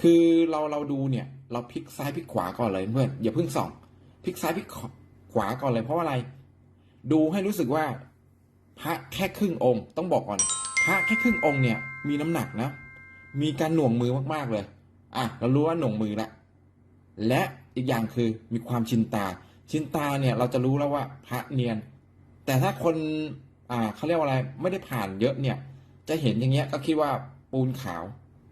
คือเราเราดูเนี่ย เราพลิกซ้ายพลิกขวาก่อนเลยเพื่อนอย่าเพิ่งส่องพลิกซ้ายพลิกขวาก่อนเลยเพราะอะไร ดูให้รู้สึกว่า พระแค่ครึ่งองค์ ต้องบอกก่อน พระแค่ครึ่งองค์เนี่ย มีน้ำหนักนะ มีการหน่วงมือมากๆเลย อะเรารู้ว่าหน่วงมือละและอีกอย่างคือมีความชินตา ชินตาเนี่ยเราจะรู้แล้วว่าพระเนียน แต่ถ้าคนอ่าเขาเรียกว่าอะไรไม่ได้ผ่านเยอะเนี่ย จะเห็นอย่างเงี้ยก็คิดว่าปูนขาว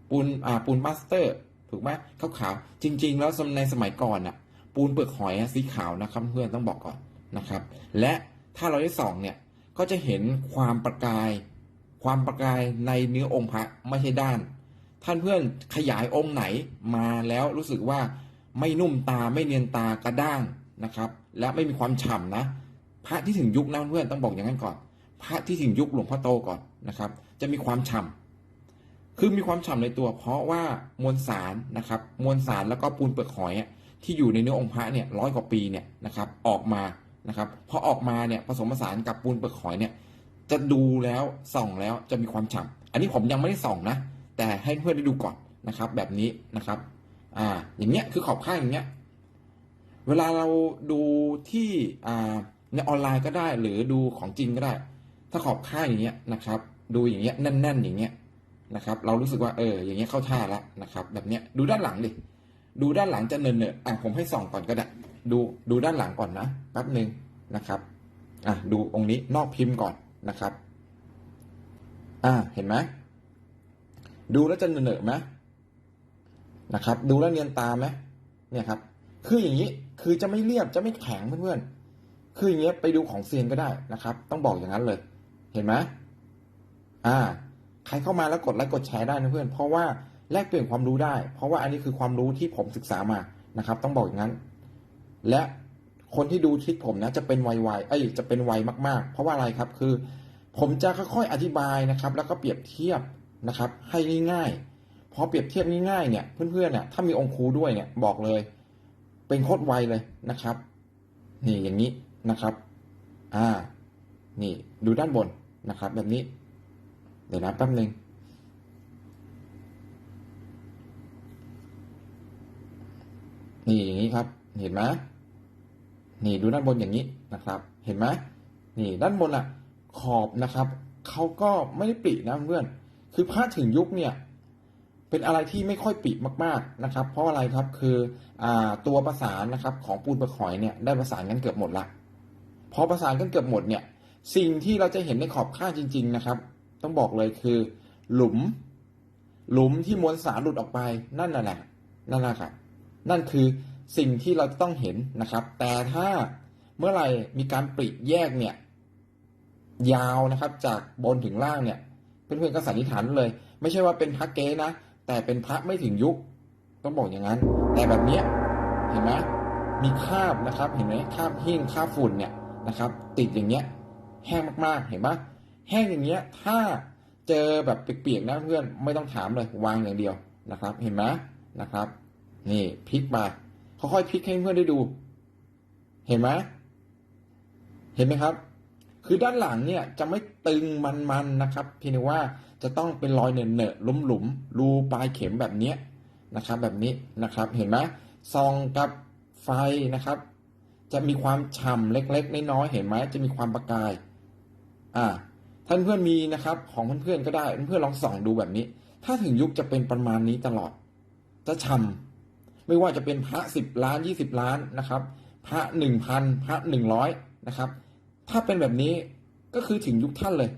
ปูนอ่าปูนมาสเตอร์ ถูกไหมขาวขาวจริง ๆ แล้วในสมัยก่อนน่ะปูนเปลือกหอยสีขาวนะครับเพื่อนต้องบอกก่อนนะครับ และถ้าเราได้ส่องเนี่ยก็จะเห็นความประกาย ความประกายในเนื้อองค์พระไม่ใช่ด้าน ท่านเพื่อนขยายองค์ไหนมาแล้วรู้สึกว่าไม่นุ่มตาไม่เนียนตากระด้างนะครับ และไม่มีความฉ่ำนะ พระที่ถึงยุคนะเพื่อนต้องบอกอย่างนั้นก่อน พระที่ถึงยุคหลวงพ่อโตก่อนนะครับ จะมีความฉ่ำ คือมีความฉ่ำในตัว เพราะว่ามวลสารนะครับมวลสารแล้วก็ปูนเปลือกหอยที่อยู่ในเนื้อองค์พระเนี่ยร้อยกว่าปีเนี่ยนะครับออกมานะครับพอออกมาเนี่ยผสมผสานกับปูนเปลือกหอยเนี่ยจะดูแล้วส่องแล้วจะมีความฉ่ำอันนี้ผมยังไม่ได้ส่องนะ แต่ให้เพื่อนได้ดูก่อนนะครับ แบบนี้นะครับอ่าอย่างเงี้ยคือขอบข้างอย่างเงี้ยเวลาเราดูที่อ่าในออนไลน์ก็ได้หรือดูของจริงก็ได้ ถ้าขอบข้างอย่างเงี้ยนะครับ ดูอย่างเงี้ยแน่น ๆ อย่างเงี้ย นะครับ เรารู้สึกว่าเอออย่างเงี้ยเข้าท่าแล้วนะครับ แบบเนี้ยดูด้านหลังดิดูด้านหลังจะเนินๆอะผมให้ส่องก่อนก็ได้ ดูดูด้านหลังก่อนนะแป๊บหนึ่งนะครับอะดูองค์นี้นอกพิมพ์ก่อนนะครับ อ่าเห็นไหมดูแล้วจะเหนอะๆไหมนะครับ ดูแล้วเนียนตาไหมเนี่ยครับ คืออย่างนี้คือจะไม่เรียบจะไม่แข็งเพื่อนๆคืออย่างเงี้ยไปดูของเซียนก็ได้นะครับ ต้องบอกอย่างนั้นเลย เห็นไหมอ่า ใครเข้ามาแล้วกดไลค์กดแชร์ได้นะเพื่อน เพราะว่าแลกเปลี่ยนความรู้ได้ เพราะว่าอันนี้คือความรู้ที่ผมศึกษามานะครับ ต้องบอกอย่างนั้น และคนที่ดูคลิปผมนะจะเป็นไวๆเอ้ยจะเป็นไวมากๆ เพราะว่าอะไรครับคือ ผมจะค่อยๆอธิบายนะครับ แล้วก็เปรียบเทียบนะครับ ให้ง่ายๆพอเปรียบเทียบง่ายๆเนี่ยเพื่อนๆเนี่ยถ้ามีองค์ครูด้วยเนี่ยบอกเลย เป็นโคตรไวเลยนะครับ นี่อย่างนี้นะครับ อ่า นี่ดูด้านบนนะครับ แบบนี้ เดี๋ยวนะแป๊บนึงนี่อย่างนี้ครับ เห็นไหมนี่ดูด้านบนอย่างนี้นะครับ เห็นไหมนี่ด้านบนอะขอบนะครับเขาก็ไม่ได้ปินะเพื่อน คือพระถึงยุคเนี่ย เป็นอะไรที่ไม่ค่อยปิมาก ๆนะครับ เพราะอะไรครับคืออ่าตัวประสานนะครับ ของปูนประหอยเนี่ยได้ประสานกันเกือบหมดละพอประสานกันเกือบหมดเนี่ย สิ่งที่เราจะเห็นในขอบข้างจริง ๆ นะครับ ต้องบอกเลยคือ หลุม หลุมที่มวลสารหลุดออกไปนั่นน่ะแหละนั่นแหละครับนั่นคือสิ่งที่เราต้องเห็นนะครับ แต่ถ้าเมื่อไหร่มีการปริแยกเนี่ย ยาวนะครับ จากบนถึงล่างเนี่ย เพื่อนๆก็สันนิษฐานเลย ไม่ใช่ว่าเป็นพระเก๊นะ แต่เป็นพระไม่ถึงยุค ต้องบอกอย่างนั้น แต่แบบเนี้ยเห็นไหมมีคราบนะครับ เห็นไหมคราบหิ้งคราบฝุ่นเนี่ยนะครับ ติดอย่างเงี้ย แห้งมากๆ เห็นปะ แห้งอย่างเงี้ย ถ้าเจอแบบเปียกๆนะเพื่อนไม่ต้องถามเลยวางอย่างเดียวนะครับ เห็นไหมนะครับ นี่พลิกมาค่อยๆพลิกให้เพื่อนได้ดู เห็นไหมเห็นไหมครับ คือด้านหลังเนี่ยจะไม่ตึงมันๆนะครับ เพียงแต่ว่าจะต้องเป็นรอยเนอะๆหลุมๆรูปลายเข็มแบบเนี้ยนะครับ แบบนี้นะครับ เห็นไหมซองกับไฟนะครับ จะมีความฉ่ำเล็ก ๆ น้อยๆเห็นไหมจะมีความประกาย อ่า ท่านเพื่อนมีนะครับ ของเพื่อนๆก็ได้เพื่อนลองส่องดูแบบนี้ ถ้าถึงยุคจะเป็นประมาณนี้ตลอด จะฉ่ำไม่ว่าจะเป็นพระสิบล้านยี่สิบล้านนะครับ พระหนึ่งพันพระหนึ่งร้อยนะครับ ถ้าเป็นแบบนี้ก็คือถึงยุคท่านเลย